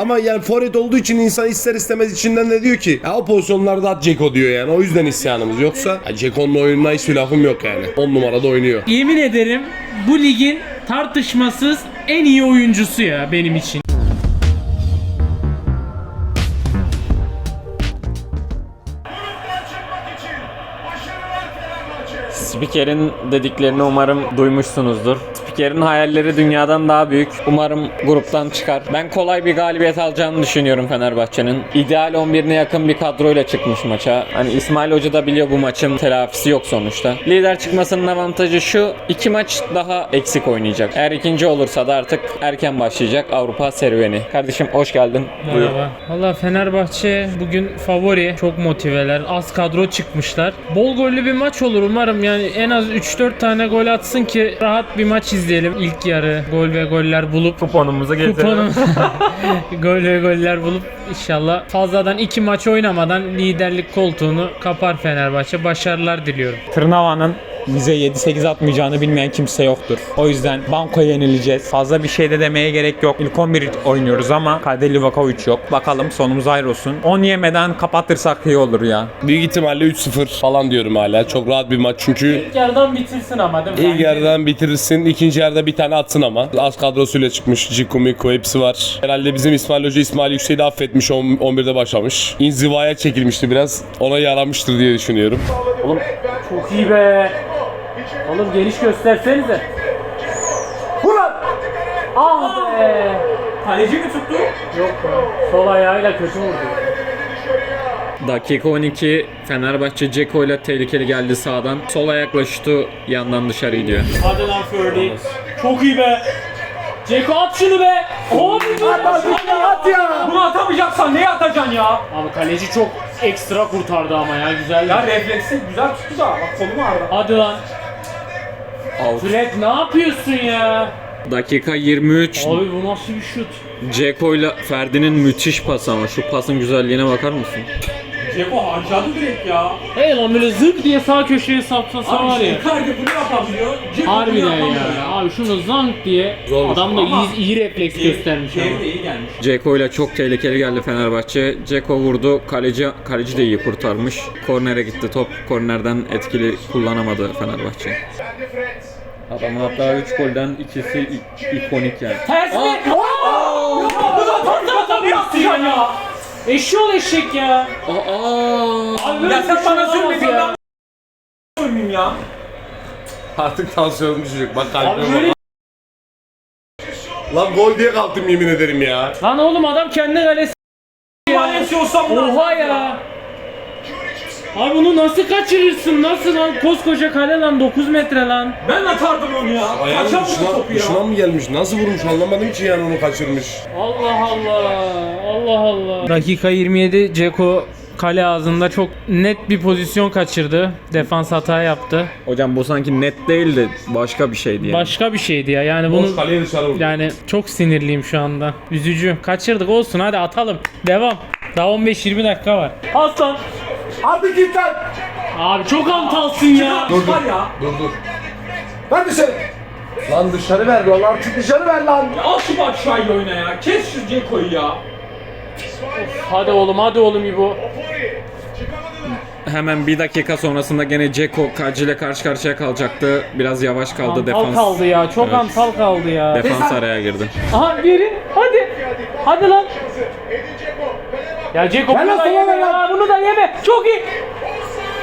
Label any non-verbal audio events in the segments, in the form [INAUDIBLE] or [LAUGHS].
Ama yani forvet olduğu için insan ister istemez içinden de diyor ki ya o pozisyonlarda at Ceko diyor yani. O yüzden isyanımız. Yoksa ya Ceko'nun oyununa hiç lafım yok yani. 10 numarada oynuyor. Yemin ederim bu ligin tartışmasız en iyi oyuncusu ya benim için. Spikerin dediklerini umarım duymuşsunuzdur. Spikerin hayalleri dünyadan daha büyük. Umarım gruptan çıkar. Ben kolay bir galibiyet alacağını düşünüyorum Fenerbahçe'nin. İdeal 11'ine yakın bir kadroyla çıkmış maça. Hani İsmail Hoca da biliyor bu maçın telafisi yok sonuçta. Lider çıkmasının avantajı şu. iki maç daha eksik oynayacak. Eğer ikinci olursa da artık erken başlayacak Avrupa serüveni. Kardeşim hoş geldin. Buyur. Merhaba. Valla Fenerbahçe bugün favori. Çok motiveler. Az kadro çıkmışlar. Bol gollü bir maç olur umarım. Yani en az 3-4 tane gol atsın ki rahat bir maç izleyelim. İlk yarı gol ve goller bulup Kuponumuzu kuponu [LAUGHS] gol ve goller bulup inşallah fazladan iki maç oynamadan liderlik koltuğunu kapar Fenerbahçe. Başarılar diliyorum. Tırnava'nın bize 7-8 atmayacağını bilmeyen kimse yoktur. O yüzden banko yenileceğiz. Fazla bir şey de demeye gerek yok. İlk 11 oynuyoruz ama Kadir Livakovic yok. Bakalım sonumuz hayır olsun. 10 yemeden kapatırsak iyi olur ya. Büyük ihtimalle 3-0 falan diyorum hala. Çok rahat bir maç çünkü İlk yarıdan bitirsin ama değil mi? İlk yarıdan bitirirsin. ikinci yarıda bir tane atsın ama. Az kadrosuyla çıkmış. Ciku Miku hepsi var. Herhalde bizim İsmail Hoca İsmail Yüksel'i de affetmiş. on- 11'de başlamış. İnzivaya çekilmişti biraz. Ona yaramıştır diye düşünüyorum. Çok iyi be. Oğlum geniş göstersenize. Ulan! Ah be! Kaleci mi tuttu? Yok be. Sol ayağıyla kötü vurdu. Dakika 12 Fenerbahçe Ceko ile tehlikeli geldi sağdan. Sol ayakla şutu yandan dışarı gidiyor. Hadi lan Ferdi. Çok iyi be. Ceko at şunu be. Abi dur. At ya. Bunu atamayacaksan neye atacaksın ya? Abi kaleci çok ekstra kurtardı ama ya güzel. Ya refleksi güzel tuttu da bak kolum ağrıdı. Hadi lan. Out. Fred ne yapıyorsun ya? Dakika 23 Abi bu nasıl bir şut? Ceko ile Ferdi'nin müthiş pası ama şu pasın güzelliğine bakar mısın? Ceko harcadı direkt ya. Hey lan böyle zık diye sağ köşeye sapsasa var ya. Icardi bunu yapabiliyor. Ceko Harbiden ya. Abi şunu zank diye adam da iyi, iyi refleks göstermiş ama. iyi gelmiş. Ceko ile çok tehlikeli geldi Fenerbahçe. Ceko vurdu. Kaleci kaleci de iyi kurtarmış. Kornere gitti top. Kornerden etkili kullanamadı Fenerbahçe. Adamın hatta 3 golden ikisi i- ikonik yani. Ters mi? Bu da tam da atamıyorsun ya. Eşşoğlu eşek ya. Aa! Abi Ya sen bana olamaz sürmedin ya. ya. Artık tansiyonum düşecek. Bak kalbime böyle. Lan gol diye kalktım yemin ederim ya. Lan oğlum adam kendi kalesi Valesi olsam Oha ya. Abi bunu nasıl kaçırırsın? Nasıl lan? Koskoca kale lan 9 metre lan. Ben atardım onu ya. Ayağının Kaçan bu dışına, topu ya. dışına mı gelmiş? Nasıl vurmuş anlamadım ki yani onu kaçırmış. Allah Allah. Allah Allah. Dakika 27 Ceko kale ağzında çok net bir pozisyon kaçırdı. Defans hata yaptı. Hocam bu sanki net değildi. Başka bir şeydi yani. Başka bir şeydi ya. Yani Boş bunu kaleye dışarı vurdu. yani çok sinirliyim şu anda. Üzücü. Kaçırdık olsun hadi atalım. Devam. Daha 15-20 dakika var. Aslan. Hadi git lan. Abi çok antalsın ya. Dur dur. Var ya. Dur dur. Ver dışarı. Lan dışarı ver lan artık dışarı ver lan. Al şu Batshuayi oyna ya. Kes şu Ceko'yu ya. Hadi oğlum hadi oğlum İbo. Hemen bir dakika sonrasında gene Ceko Kaci ile karşı karşıya kalacaktı. Biraz yavaş kaldı Antal defans. kaldı ya. Çok Evet. antal kaldı ya. Defans araya girdi. Aha verin. Hadi. Hadi lan. Ya Ceko bunu da yeme ya. Bunu da yeme. Çok iyi.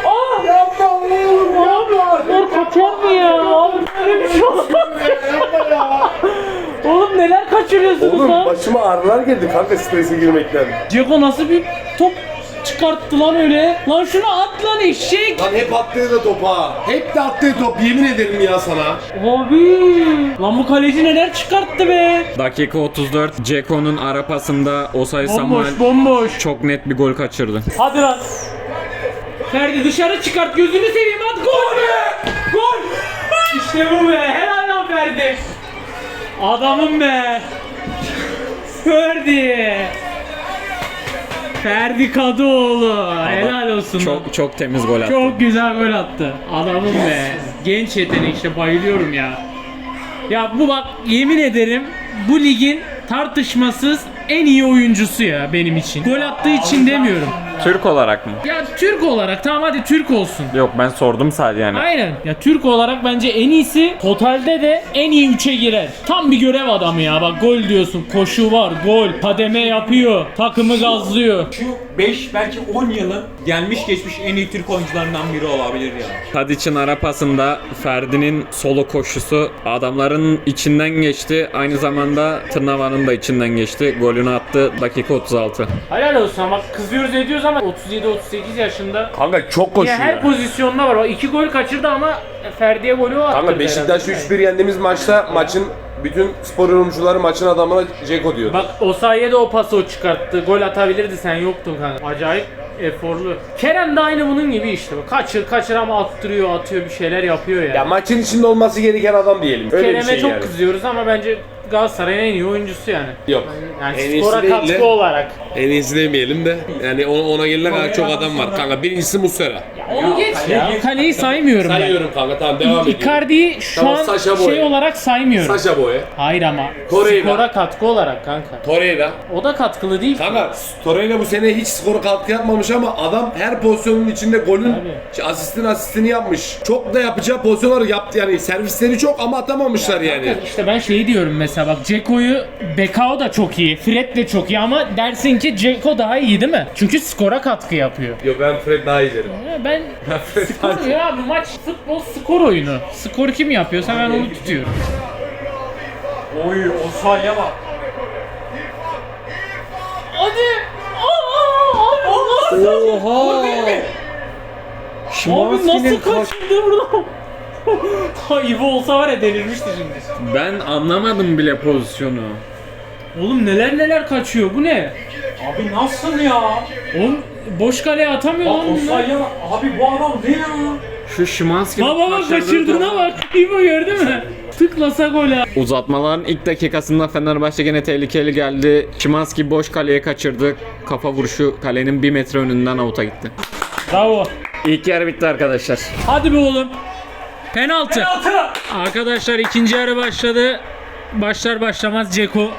Aa! Yapma oğlum Abi bunlar kaçar mı ya? Abi böyle bir şey olmaz. Oğlum neler kaçırıyorsunuz Oğlum lan? başıma ağrılar geldi kanka strese girmekten. Ceko nasıl bir top çıkarttı lan öyle? Lan şunu at lan eşek. Lan hep attığı da topa. Hep de attığı top yemin ederim ya sana. Abi. Lan bu kaleci neler çıkarttı be? Dakika 34 Ceko'nun ara pasında Osay Samuel Bomboş bomboş. çok net bir gol kaçırdı. Hadi lan. Ferdi dışarı çıkart gözünü seveyim at gol be. Gol. İşte bu be. Helal lan Ferdi. Adamım be. Ferdi. Ferdi Kadıoğlu. Helal olsun. Çok çok temiz gol attı. Çok güzel gol attı. Adamım be. Genç yetenek işte bayılıyorum ya. Ya bu bak yemin ederim bu ligin tartışmasız en iyi oyuncusu ya benim için. Gol attığı için demiyorum. Türk olarak mı? Ya Türk olarak tamam hadi Türk olsun. Yok ben sordum sadece yani. Aynen. Ya Türk olarak bence en iyisi totalde de en iyi 3'e girer. Tam bir görev adamı ya. Bak gol diyorsun. Koşu var, gol, kademe yapıyor, takımı gazlıyor. Şu 5 belki 10 yılın gelmiş geçmiş en iyi Türk oyuncularından biri olabilir ya. Tadiç'in ara pasında Ferdi'nin solo koşusu adamların içinden geçti. Aynı zamanda Tırnava'nın da içinden geçti. Golünü attı dakika 36. Helal olsun ama kızıyoruz ediyoruz ama 37-38 yaşında. Kanka çok Ya koşuyor. her pozisyonda var. O iki gol kaçırdı ama Ferdi'ye golü o attırdı. Kanka Beşiktaş'ı herhalde. 3-1 yendiğimiz maçta maçın bütün spor yorumcuları maçın adamına Ceko diyordu. Bak o sayede o pası o çıkarttı. Gol atabilirdi sen yoktun kanka. Acayip eforlu. Kerem de aynı bunun gibi işte. Kaçır kaçır ama attırıyor atıyor bir şeyler yapıyor yani. Ya maçın içinde olması gereken adam diyelim. Öyle Kerem'e bir şey çok yani. kızıyoruz ama bence Galatasaray'ın en iyi oyuncusu yani. Yok. Yani En iyisi skora değil katkı de- olarak. En iyisi demeyelim de yani ona, ona gelene kadar çok adam var. Kanka birincisi Muslera. Onu geç ya. Kaleyi saymıyorum ben. Sayıyorum kanka tamam devam ediyorum. Icardi'yi şu Tamam, an Sacha şey olarak saymıyorum. Saşa Boye. Hayır ama Torreira. skora katkı olarak kanka. Torreira. O da katkılı değil ki. Kanka Torreira bu sene hiç skoru katkı yapmamış ama adam her pozisyonun içinde golün Tabii. asistin asistini yapmış. Çok da yapacağı pozisyonları yaptı yani servisleri çok ama atamamışlar yani. İşte ben şeyi diyorum mesela bak Ceko'yu Bekao da çok iyi, Fred de çok iyi ama dersin ki Ceko daha iyi değil mi? Çünkü skora katkı yapıyor. Yok ben Fred daha iyi derim. Ya ben skor ya bu maç futbol skor oyunu. Skor kim yapıyorsa ben onu tutuyorum. Oy o sayıya bak. Hadi! Aa, abi nasıl? Oha! Abi nasıl kaçırdı buradan? [LAUGHS] Ha İvo olsa var ya delirmişti şimdi. Ben anlamadım bile pozisyonu. Oğlum neler neler kaçıyor bu ne? Abi nasıl ya? Oğlum boş kaleye atamıyor Bak lan bunlar. bak. Abi bu adam ne ya? Şu Şimanski Baba bak kaçırdığına bak. İvo gördü mü? Tıklasa gol ha. Uzatmaların ilk dakikasında Fenerbahçe gene tehlikeli geldi. Şimanski boş kaleye kaçırdı. Kafa vuruşu kalenin bir metre önünden avuta gitti. Bravo. İlk yarı bitti arkadaşlar. Hadi be oğlum. Penaltı. Arkadaşlar ikinci yarı başladı. Başlar başlamaz Ceko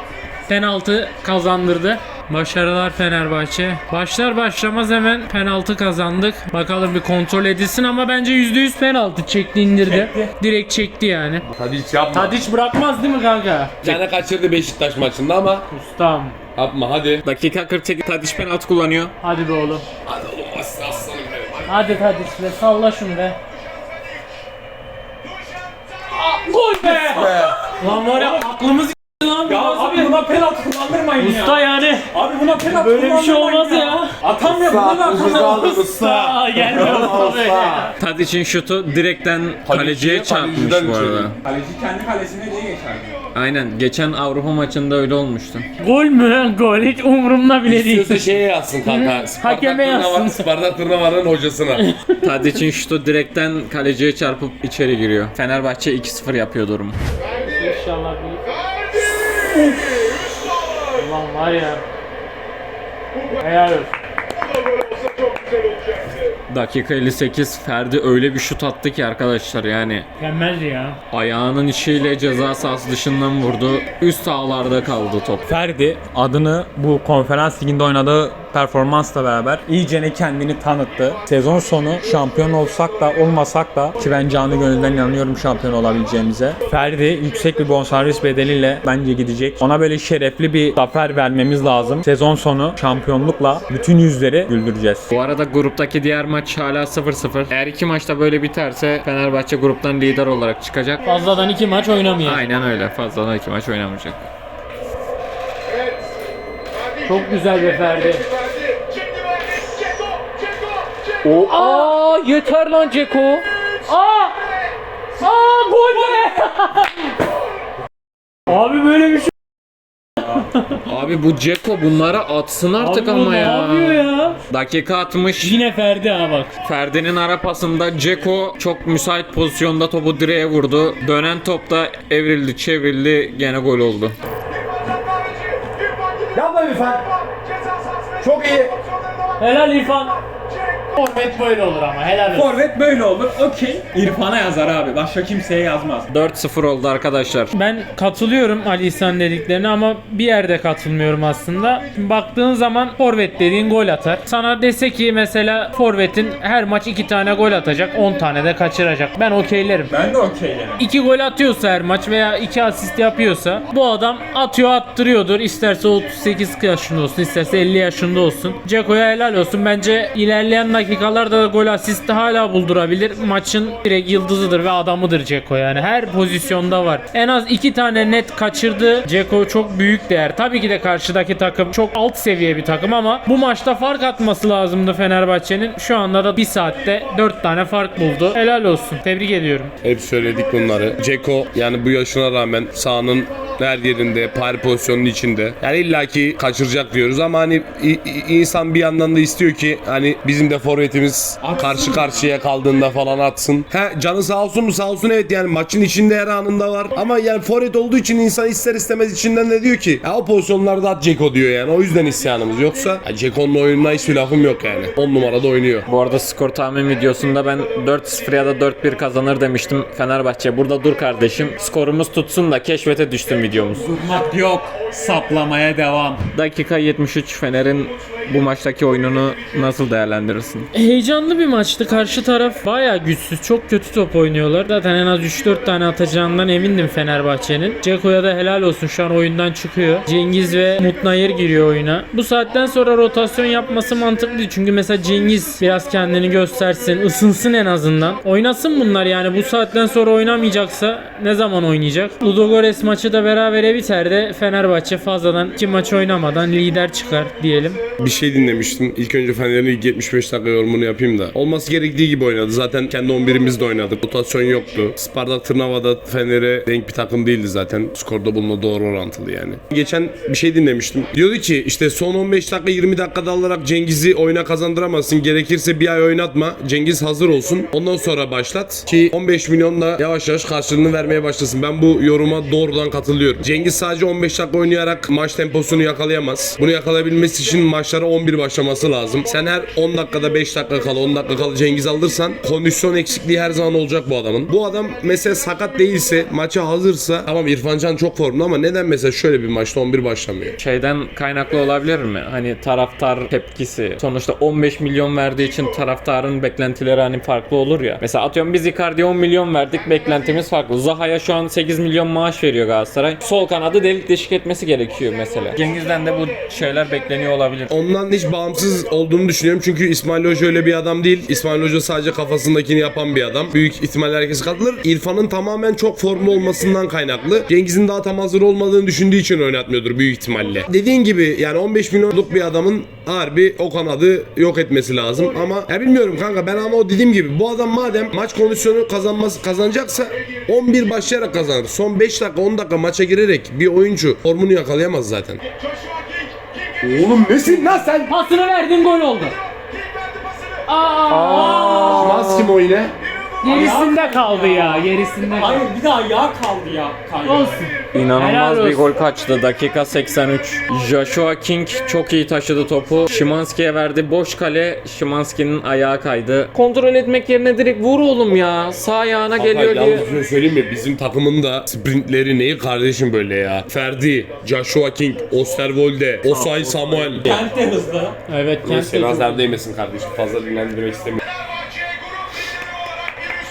penaltı kazandırdı. Başarılar Fenerbahçe. Başlar başlamaz hemen penaltı kazandık. Bakalım bir kontrol edilsin ama bence %100 penaltı çekti indirdi. Direkt çekti yani. Hadi hiç yapma. Tadiç bırakmaz değil mi kanka? Bir tane kaçırdı Beşiktaş maçında ama Ustam. yapma hadi. Dakika 48 Tadiş penaltı kullanıyor. Hadi be oğlum. Hadi oğlum as- aslanım benim. Hadi Tadiç be salla şunu be. Gol be! Lan var ya aklımız lan bu Ya buna penaltı kullandırmayın ya. Usta yani. Abi buna penaltı Böyle bir şey olmaz ya. Atamıyor buna da atamıyor. Usta gelme usta be. Tadiç'in şutu direkten kaleciye çarpmış bu arada. Kaleci kendi kalesine diye geçerdi. Aynen. Geçen Avrupa maçında öyle olmuştu. Gol mü? Gol hiç umurumda bile değil. İstiyorsa şeye yazsın kanka. Hakeme yazsın. Spartak Tırnava'nın hocasına. [LAUGHS] Tadiç'in şutu direkten kaleciye çarpıp içeri giriyor. Fenerbahçe 2-0 yapıyor durumu. İnşallah bir... Var ya. Helal olsun. Dakika 58 Ferdi öyle bir şut attı ki arkadaşlar yani Mükemmeldi ya. ayağının içiyle ceza sahası dışından vurdu. Üst ağlarda kaldı top. Ferdi adını bu konferans liginde oynadığı performansla beraber iyicene kendini tanıttı. Sezon sonu şampiyon olsak da olmasak da ki ben canı gönülden inanıyorum şampiyon olabileceğimize. Ferdi yüksek bir bonservis bedeliyle bence gidecek. Ona böyle şerefli bir zafer vermemiz lazım. Sezon sonu şampiyonlukla bütün yüzleri güldüreceğiz. Bu arada gruptaki diğer maç hala 0-0. Eğer iki maçta böyle biterse Fenerbahçe gruptan lider olarak çıkacak. Fazladan iki maç oynamayacak. Aynen öyle. Fazladan iki maç oynamayacak. Çok güzel be Ferdi. O Aa yeter lan Ceko. Aa! Aa gol be! [LAUGHS] Abi böyle bir şey. Abi bu Ceko bunları atsın artık Abi bu ama ne ya. yapıyor ya? Dakika 60. Yine Ferdi ha bak. Ferdi'nin ara pasında Ceko çok müsait pozisyonda topu direğe vurdu. Dönen topta evrildi çevrildi gene gol oldu. Yapma lütfen. Çok iyi. Helal İrfan. Forvet böyle olur ama helal olsun. Forvet böyle olur. Okey. İrfan'a yazar abi. Başka kimseye yazmaz. 4-0 oldu arkadaşlar. Ben katılıyorum Ali İhsan dediklerine ama bir yerde katılmıyorum aslında. Şimdi baktığın zaman forvet dediğin gol atar. Sana dese ki mesela forvetin her maç 2 tane gol atacak 10 tane de kaçıracak. Ben okeylerim. Ben de okeylerim. 2 gol atıyorsa her maç veya 2 asist yapıyorsa bu adam atıyor attırıyordur. İsterse 38 yaşında olsun isterse 50 yaşında olsun. Ceko'ya helal olsun. Bence ilerleyen dakikalarda da gol asisti hala buldurabilir. Maçın direkt yıldızıdır ve adamıdır Ceko yani. Her pozisyonda var. En az 2 tane net kaçırdı. Ceko çok büyük değer. Tabii ki de karşıdaki takım çok alt seviye bir takım ama bu maçta fark atması lazımdı Fenerbahçe'nin. Şu anda da 1 saatte 4 tane fark buldu. Helal olsun. Tebrik ediyorum. Hep söyledik bunları. Ceko yani bu yaşına rağmen sahanın her yerinde, par pozisyonun içinde. Yani illaki kaçıracak diyoruz ama hani insan bir yandan da istiyor ki hani bizim de forvetimiz karşı karşıya kaldığında falan atsın. He canı sağ olsun mu sağ olsun evet yani maçın içinde her anında var. Ama yani forvet olduğu için insan ister istemez içinden de diyor ki ya o pozisyonlarda at Ceko diyor yani. O yüzden isyanımız. Yoksa ya Ceko'nun oyununa hiçbir lafım yok yani. 10 numarada oynuyor. Bu arada skor tahmin videosunda ben 4-0 ya da 4-1 kazanır demiştim Fenerbahçe. Burada dur kardeşim. Skorumuz tutsun da keşfete düştüm videomuz. Durmak yok. Saplamaya devam. Dakika 73 Fener'in bu maçtaki oyununu nasıl değerlendirirsin? Heyecanlı bir maçtı. Karşı taraf bayağı güçsüz. Çok kötü top oynuyorlar. Zaten en az 3-4 tane atacağından emindim Fenerbahçe'nin. Ceko'ya da helal olsun. Şu an oyundan çıkıyor. Cengiz ve Mutnayır giriyor oyuna. Bu saatten sonra rotasyon yapması mantıklı. Çünkü mesela Cengiz biraz kendini göstersin. ısınsın en azından. Oynasın bunlar yani. Bu saatten sonra oynamayacaksa ne zaman oynayacak? Ludogorets maçı da berabere biter de Fenerbahçe fazladan iki maç oynamadan lider çıkar diyelim. Bir şey dinlemiştim. İlk önce Fener'in ilk 75 dakika yorumunu yapayım da. Olması gerektiği gibi oynadı. Zaten kendi 11'imizde oynadık. Rotasyon yoktu. Spartak Tırnava'da Fener'e denk bir takım değildi zaten. Skorda bununla doğru orantılı yani. Geçen bir şey dinlemiştim. Diyordu ki işte son 15 dakika 20 dakikada alarak Cengiz'i oyuna kazandıramazsın. Gerekirse bir ay oynatma. Cengiz hazır olsun. Ondan sonra başlat. Ki 15 milyonla yavaş yavaş karşılığını vermeye başlasın. Ben bu yoruma doğrudan katılıyorum. Cengiz sadece 15 dakika oynayarak maç temposunu yakalayamaz. Bunu yakalayabilmesi için maçlara 11 başlaması lazım. Sen her 10 dakikada 5 dakika kala 10 dakika kala Cengiz alırsan kondisyon eksikliği her zaman olacak bu adamın. Bu adam mesela sakat değilse maça hazırsa tamam İrfan Can çok formda ama neden mesela şöyle bir maçta 11 başlamıyor? Şeyden kaynaklı olabilir mi? Hani taraftar tepkisi. Sonuçta 15 milyon verdiği için taraftarın beklentileri hani farklı olur ya. Mesela atıyorum biz Icardi'ye 10 milyon verdik. Beklentimiz farklı. Zaha'ya şu an 8 milyon maaş veriyor Galatasaray. Sol kanadı delik deşik etmesi gerekiyor mesela. Cengiz'den de bu şeyler bekleniyor olabilir. Ondan hiç bağımsız olduğunu düşünüyorum. Çünkü İsmail Hoca öyle bir adam değil. İsmail Hoca sadece kafasındakini yapan bir adam. Büyük ihtimalle herkes katılır. İrfan'ın tamamen çok formlu olmasından kaynaklı. Cengiz'in daha tam hazır olmadığını düşündüğü için oynatmıyordur büyük ihtimalle. Dediğin gibi yani 15 milyonluk bir adamın harbi o kanadı yok etmesi lazım. Ama ya bilmiyorum kanka ben ama o dediğim gibi bu adam madem maç kondisyonu kazanması kazanacaksa 11 başlayarak kazanır. Son 5 dakika 10 dakika maça girerek bir oyuncu formunu yakalayamaz zaten. Oğlum nesin lan sen? Pasını verdin gol oldu. Aa, Mas kim o yine? Gerisinde kaldı ya, gerisinde kaldı. Hayır bir daha yağ kaldı ya. Kaydı. Olsun. İnanılmaz Helal bir olsun. gol kaçtı. Dakika 83. Joshua King çok iyi taşıdı topu. Şimanski'ye verdi. Boş kale. Şimanski'nin ayağı kaydı. Kontrol etmek yerine direkt vur oğlum ya. Sağ ayağına geliyor diye. Yalnız bir şey söyleyeyim mi? Bizim takımın da sprintleri neyi kardeşim böyle ya? Ferdi, Joshua King, Osterwolde, Osay Samuel. Kent de hızlı. Evet, Kent nazar değmesin kardeşim. Fazla dinlendirmek istemiyorum.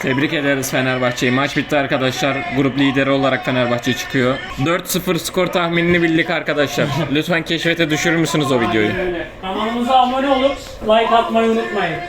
Tebrik ederiz Fenerbahçe'yi. Maç bitti arkadaşlar. Grup lideri olarak Fenerbahçe çıkıyor. 4-0 skor tahminini bildik arkadaşlar. Lütfen keşfete düşürür müsünüz o videoyu? Kanalımıza abone olup like atmayı unutmayın.